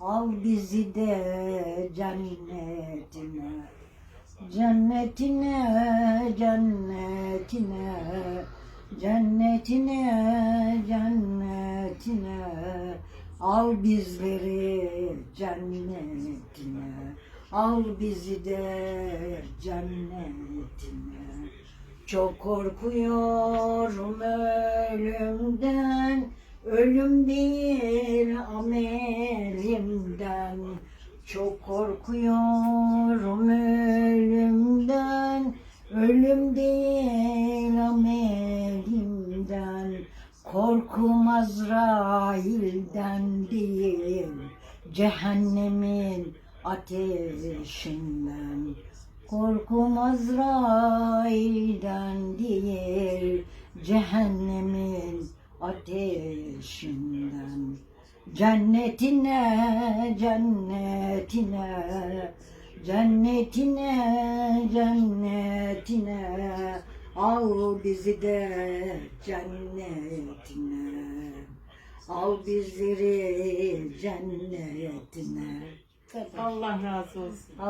Al bizi de cennetine Cennetine, cennetine Cennetine, cennetine. Al bizleri cennetine Al bizi de cennetine. Çok korkuyorum Ölüm değil amelimden. Çok korkuyorum ölümden. Ölüm değil amelimden. Korkum Azrail'den değil. Cehennemin ateşinden. Korkum Azrail'den değil. Cehennemin ateşinden Cennetine, cennetine Cennetine, cennetine. Al bizi de cennetine. Al bizleri cennetine. Allah razı olsun.